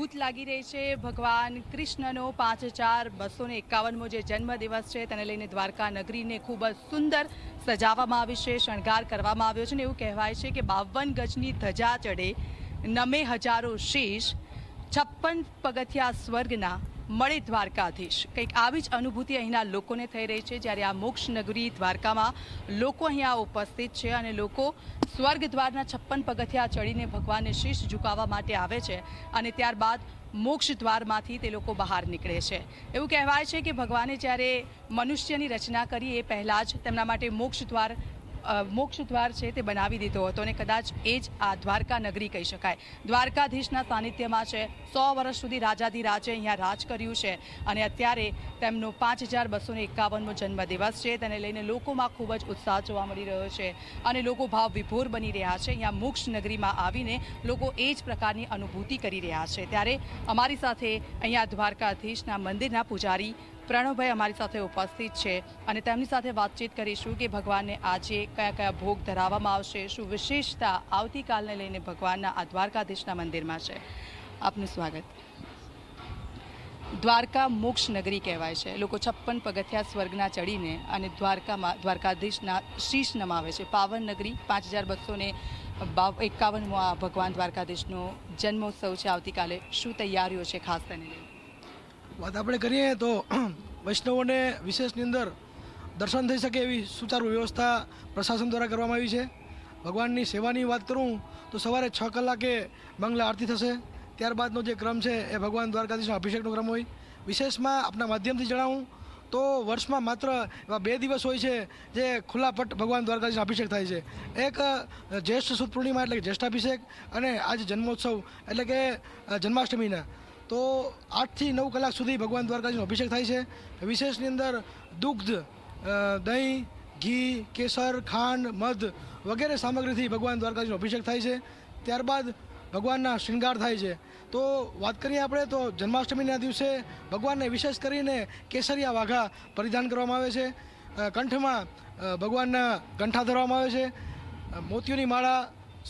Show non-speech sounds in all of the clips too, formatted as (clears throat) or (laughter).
અદ્ભુત લાગી રહી છે. ભગવાન કૃષ્ણનો પાંચ હજાર બસો ને એકાવનમો જે જન્મદિવસ છે, તેને લઈને દ્વારકા નગરીને ખૂબ જ સુંદર સજાવવામાં આવી છે, શણગાર કરવામાં આવ્યો છે ને એવું કહેવાય છે કે બાવન ગજની ધજા ચડે, નમે હજારો શીશ, છપ્પન પગથિયા સ્વર્ગના મળે દ્વારકાધીશ. કંઈક આવી જ અનુભૂતિ અહીંના લોકોને થઈ રહી છે જ્યારે આ મોક્ષ નગરી દ્વારકામાં લોકો અહીંયા ઉપસ્થિત છે અને લોકો સ્વર્ગ દ્વારના છપ્પન પગથિયા ચડીને ભગવાનને શીશ ઝુકાવવા માટે આવે છે અને ત્યારબાદ મોક્ષ દ્વારમાંથી તે લોકો બહાર નીકળે છે. એવું કહેવાય છે કે ભગવાને જ્યારે મનુષ્યની રચના કરી એ પહેલાં જ તેમના માટે મોક્ષ દ્વાર મોક્ષ દ્વાર છે તે બનાવી દીધો હતો અને કદાચ એ જ આ દ્વારકા નગરી કહી શકાય. દ્વારકાધીશના સાનિધ્યમાં છે, સો વર્ષ સુધી રાજાધિરાજે અહીંયા રાજ કર્યું છે અને અત્યારે તેમનો પાંચ હજાર બસો ને એકાવનમો જન્મદિવસ છે. તેને લઈને લોકોમાં ખૂબ જ ઉત્સાહ જોવા મળી રહ્યો છે અને લોકો ભાવ વિભોર બની રહ્યા છે. અહીંયા મોક્ષ નગરીમાં આવીને લોકો એ જ પ્રકારની અનુભૂતિ કરી રહ્યા છે. ત્યારે અમારી સાથે અહીંયા દ્વારકાધીશના મંદિરના પૂજારી પ્રણવભાઈ અમારી સાથે ઉપસ્થિત છે અને તેમની સાથે વાતચીત કરીશું કે ભગવાનને આજે કયા કયા ભોગ ધરાવવામાં આવશે, શું વિશેષતા આવતીકાલને લઈને ભગવાનના આ દ્વારકાધીશના મંદિરમાં છે. આપનું સ્વાગત. દ્વારકા મોક્ષ નગરી કહેવાય છે. લોકો છપ્પન પગથિયા સ્વર્ગના ચડીને અને દ્વારકામાં, દ્વારકાધીશના શીશ નમાવે છે. પાવન નગરી પાંચ હજાર બસો ને એકાવનમો આ ભગવાન દ્વારકાધીશનો જન્મોત્સવ છે. આવતીકાલે શું તૈયારીઓ છે ખાસ તેને લઈને? વાત આપણે કરીએ તો (clears throat) વૈષ્ણવોને વિશેષની અંદર દર્શન થઈ શકે એવી સુચારુ વ્યવસ્થા પ્રશાસન દ્વારા કરવામાં આવી છે. ભગવાનની સેવાની વાત કરું તો સવારે છ કલાકે મંગલા આરતી થશે. ત્યારબાદનો જે ક્રમ છે એ ભગવાન દ્વારકાધીશનો અભિષેકનો ક્રમ હોય. વિશેષમાં આપના માધ્યમથી જણાવું તો વર્ષમાં માત્ર એવા બે દિવસ હોય છે જે ખુલ્લા પટ ભગવાન દ્વારકાધીશનો અભિષેક થાય છે. એક જ્યેષ્ઠ સુદ પૂર્ણિમા એટલે કે જ્યેષ્ઠાભિષેક અને આજ જન્મોત્સવ એટલે કે જન્માષ્ટમીના. તો આઠથી નવ કલાક સુધી ભગવાન દ્વારકાજીનો અભિષેક થાય છે. વિશેષની અંદર દુગ્ધ દહીં, ઘી, કેસર, ખાંડ, મધ વગેરે સામગ્રીથી ભગવાન દ્વારકાજીનો અભિષેક થાય છે. ત્યારબાદ ભગવાનના શૃંગાર થાય છે. તો વાત કરીએ આપણે, તો જન્માષ્ટમીના દિવસે ભગવાનને વિશેષ કરીને કેસરિયા વાઘા પરિધાન કરવામાં આવે છે. કંઠમાં ભગવાનના કંઠા ધરવામાં આવે છે. મોતીઓની માળા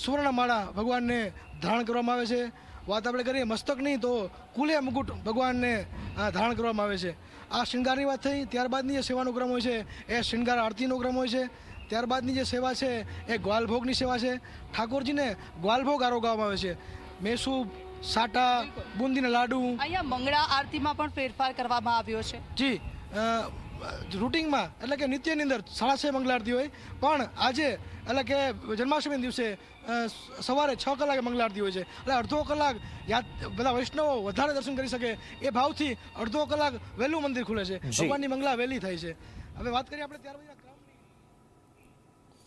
સુવર્ણ માળા ભગવાનને ધારણ કરવામાં આવે છે. વાત આપણે કરીએ મસ્તકની તો કુલે મુકુટ ભગવાનને ધારણ કરવામાં આવે છે. આ શૃંગારની વાત થઈ ત્યારબાદની જે સેવાનો ક્રમ હોય છે એ શૃંગાર આરતીનો ક્રમ હોય છે. ત્યારબાદની જે સેવા છે એ ગ્વાલભોગની સેવા છે. ઠાકોરજીને ગ્વાલભોગ આરોગવામાં આવે છે. મેસૂબ સાટા બુંદીના લાડુ. અહીંયા મંગળા આરતીમાં પણ ફેરફાર કરવામાં આવ્યો છે. જી રૂટિંગમાં એટલે કે નિત્યની અંદર સાડા છ મંગળારતી આરતી હોય. પણ આજે એટલે કે જન્માષ્ટમી દિવસે સવારે છ કલાકે મંગલા આરતી હોય છે. એટલે અડધો કલાક યાદ બધા વૈષ્ણવો વધારે દર્શન કરી શકે એ ભાવથી અડધો કલાક વહેલું મંદિર ખુલે છે. ભગવાનની મંગલા વહેલી થાય છે. હવે વાત કરીએ આપણે ત્યાર પછી